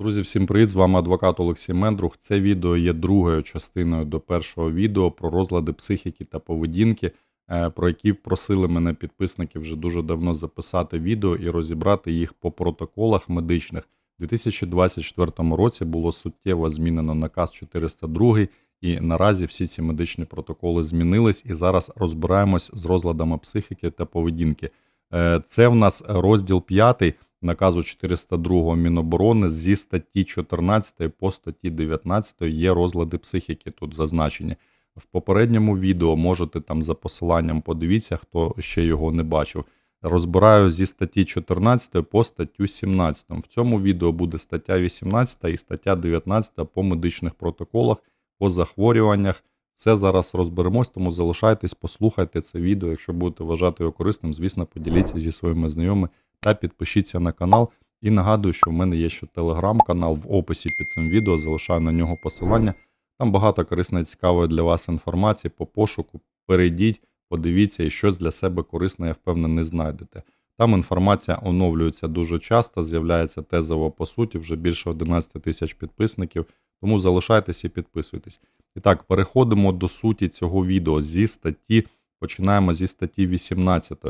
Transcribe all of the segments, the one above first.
Друзі, всім привіт! З вами адвокат Олексій Мендрух. Це відео є другою частиною до першого відео про розлади психіки та поведінки, е, про які просили мене підписники вже дуже давно записати відео і розібрати їх по протоколах медичних. У 2024 році було суттєво змінено наказ 402, і наразі всі ці медичні протоколи змінились. І зараз розбираємось з розладами психіки та поведінки. Е, Це в нас розділ 5 наказу 402 Міноборони зі статті 14 по статті 19 є розлади психіки тут зазначені. В попередньому відео можете там за посиланням подивіться, хто ще його не бачив. Розбираю зі статті 14 по статтю 17. В цьому відео буде стаття 18 і стаття 19 по медичних протоколах, по захворюваннях. Все зараз розберемось, тому залишайтесь, послухайте це відео. Якщо будете вважати його корисним, звісно, поділіться зі своїми знайомими та підпишіться на канал. І нагадую, що в мене є ще телеграм-канал в описі під цим відео, залишаю на нього посилання. Там багато корисної цікавої для вас інформації по пошуку. Перейдіть, подивіться і щось для себе корисне, я впевнений, знайдете. Там інформація оновлюється дуже часто, з'являється тезово по суті, вже більше 11 тисяч підписників. Тому залишайтесь і підписуйтесь. І так, переходимо до суті цього відео зі статті. Починаємо зі статті 18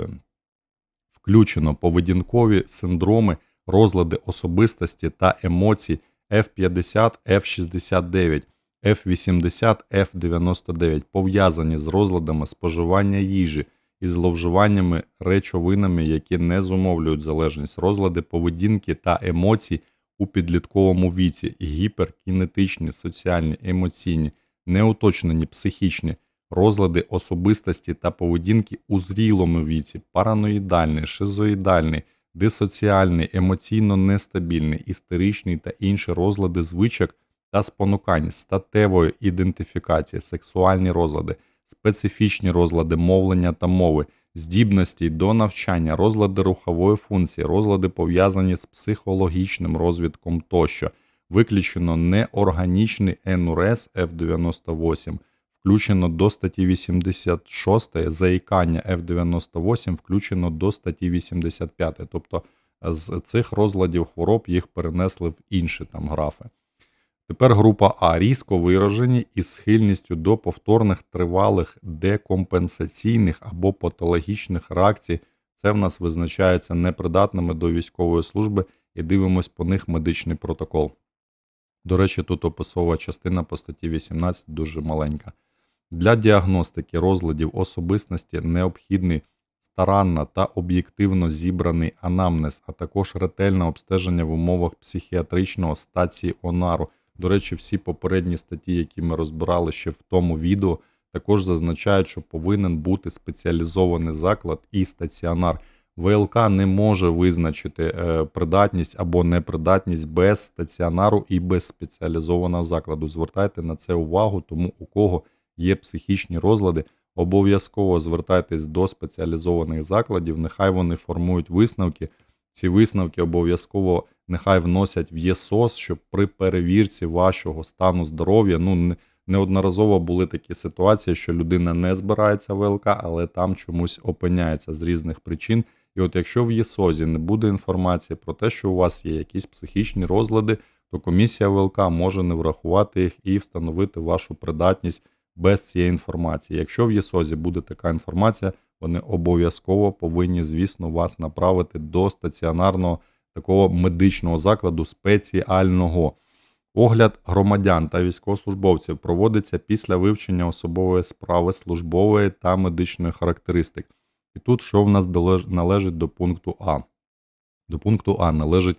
включено поведінкові синдроми, розлади особистості та емоцій F50, F69, F80, F99, пов'язані з розладами споживання їжі і зловживаннями речовинами, які не зумовлюють залежність, розлади поведінки та емоцій у підлітковому віці, гіперкінетичні, соціальні, емоційні, неуточнені психічні розлади особистості та поведінки у зрілому віці, параноїдальний, шизоїдальний, дисоціальний, емоційно нестабільний, істеричний та інші розлади звичок та спонукань, статевої ідентифікації, сексуальні розлади, специфічні розлади мовлення та мови, здібності до навчання, розлади рухової функції, розлади пов'язані з психологічним розвитком тощо. Виключено неорганічний НУРС F98, включено до статті 86, заїкання F98 включено до статті 85. Тобто з цих розладів хвороб їх перенесли в інші там графи. Тепер група А різко виражені із схильністю до повторних тривалих декомпенсаційних або патологічних реакцій. Це в нас визначається непридатними до військової служби і дивимось по них медичний протокол. До речі, тут описова частина по статті 18 дуже маленька. Для діагностики розладів особистості необхідний старанно та об'єктивно зібраний анамнез, а також ретельне обстеження в умовах психіатричного стаціонару. До речі, всі попередні статті, які ми розбирали ще в тому відео, також зазначають, що повинен бути спеціалізований заклад і стаціонар. ВЛК не може визначити е, придатність або непридатність без стаціонару і без спеціалізованого закладу. Звертайте на це увагу, тому у кого є психічні розлади, обов'язково звертайтесь до спеціалізованих закладів, нехай вони формують висновки. Ці висновки обов'язково нехай вносять в ЄСОС, щоб при перевірці вашого стану здоров'я ну неодноразово були такі ситуації, що людина не збирається ВЛК, але там чомусь опиняється з різних причин. І от якщо в ЄСОЗі не буде інформації про те, що у вас є якісь психічні розлади, то комісія ВЛК може не врахувати їх і встановити вашу придатність без цієї інформації. Якщо в ЄСОЗі буде така інформація, вони обов'язково повинні, звісно, вас направити до стаціонарного такого медичного закладу спеціального. Огляд громадян та військовослужбовців проводиться після вивчення особової справи службової та медичної характеристик. І тут що в нас належить до пункту А? До пункту А належить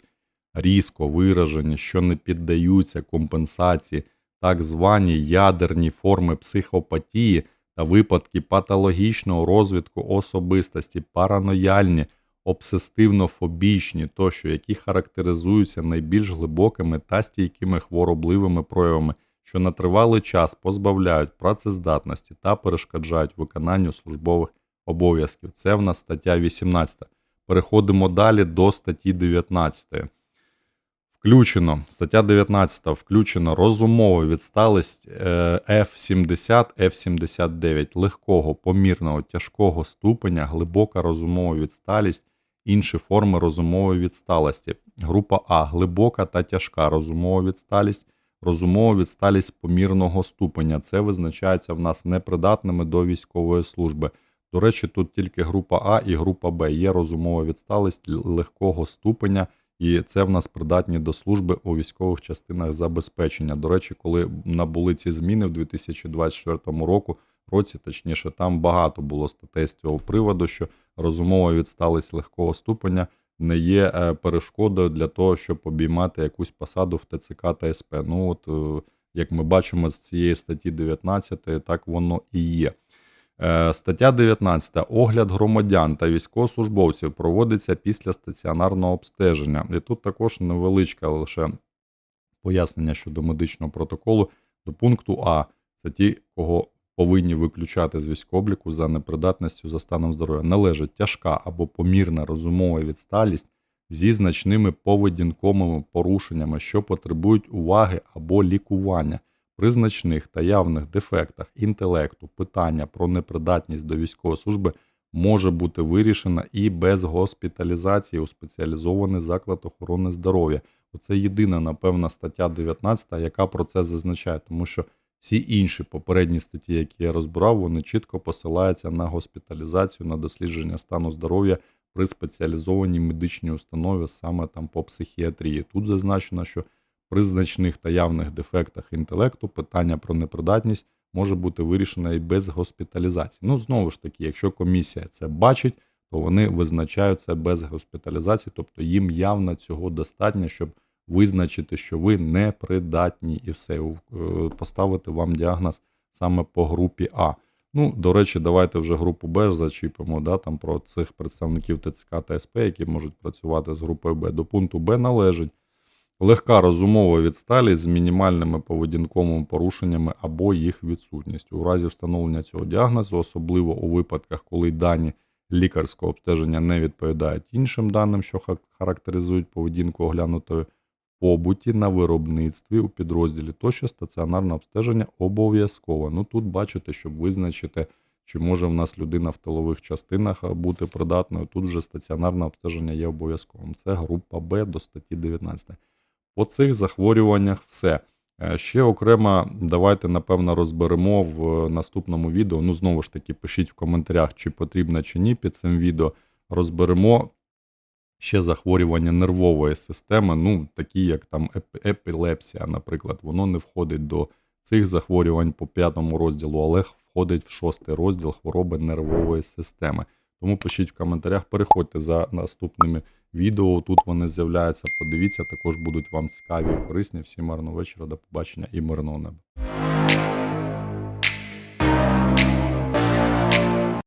різко виражені, що не піддаються компенсації так звані ядерні форми психопатії та випадки патологічного розвитку особистості, паранояльні, обсестивно-фобічні тощо, які характеризуються найбільш глибокими та стійкими хворобливими проявами, що на тривалий час позбавляють працездатності та перешкоджають виконанню службових обов'язків. Це в нас стаття 18. Переходимо далі до статті 19. Включено стаття 19 включено розумову відсталість F70, F79 легкого, помірного, тяжкого ступеня, глибока розумова відсталість, інші форми розумової відсталості. Група А глибока та тяжка розумова відсталість. Розумова відсталість помірного ступеня. Це визначається в нас непридатними до військової служби. До речі, тут тільки група А і група Б. Є розумова відсталість легкого ступеня, і це в нас придатні до служби у військових частинах забезпечення. До речі, коли набули ці зміни в 2024 року, році, точніше, там багато було статей з цього приводу, що розумова відсталість легкого ступеня не є е, перешкодою для того, щоб обіймати якусь посаду в ТЦК та СП. Ну от, е, як ми бачимо з цієї статті 19, так воно і є. Е, Стаття 19. Огляд громадян та військовослужбовців проводиться після стаціонарного обстеження. І тут також невеличке лише пояснення щодо медичного протоколу до пункту А. Це ті, кого повинні виключати з військобліку за непридатністю за станом здоров'я. Належить тяжка або помірна розумова відсталість зі значними поведінковими порушеннями, що потребують уваги або лікування. При значних та явних дефектах інтелекту питання про непридатність до військової служби може бути вирішена і без госпіталізації у спеціалізований заклад охорони здоров'я. Оце єдина, напевно, стаття 19, яка про це зазначає, тому що всі інші попередні статті, які я розбирав, вони чітко посилаються на госпіталізацію, на дослідження стану здоров'я при спеціалізованій медичній установі, саме там по психіатрії. Тут зазначено, що при значних та явних дефектах інтелекту питання про непридатність може бути вирішено і без госпіталізації. Ну, знову ж таки, якщо комісія це бачить, то вони визначають це без госпіталізації, тобто їм явно цього достатньо, щоб визначити, що ви непридатні, і все, е, поставити вам діагноз саме по групі А. Ну, до речі, давайте вже групу Б зачіпимо, да, там про цих представників ТЦК та СП, які можуть працювати з групою Б. До пункту Б належить легка розумова відсталість з мінімальними поведінковими порушеннями або їх відсутністю. У разі встановлення цього діагнозу, особливо у випадках, коли дані лікарського обстеження не відповідають іншим даним, що ха- характеризують поведінку оглянутої побуті на виробництві у підрозділі, тощо стаціонарне обстеження обов'язково. Ну тут бачите, щоб визначити, чи може в нас людина в тилових частинах бути придатною. Тут вже стаціонарне обстеження є обов'язковим. Це група Б до статті 19. По цих захворюваннях все. Е, Ще окремо, давайте, напевно, розберемо в е, наступному відео. Ну, знову ж таки, пишіть в коментарях, чи потрібно чи ні під цим відео. Розберемо ще захворювання нервової системи, ну, такі як там епілепсія, наприклад. Воно не входить до цих захворювань по п'ятому розділу, але входить в шостий розділ хвороби нервової системи. Тому пишіть в коментарях, переходьте за наступними відео. Тут вони з'являються. Подивіться, також будуть вам цікаві і корисні. Всім мирного вечора, до побачення і мирного неба.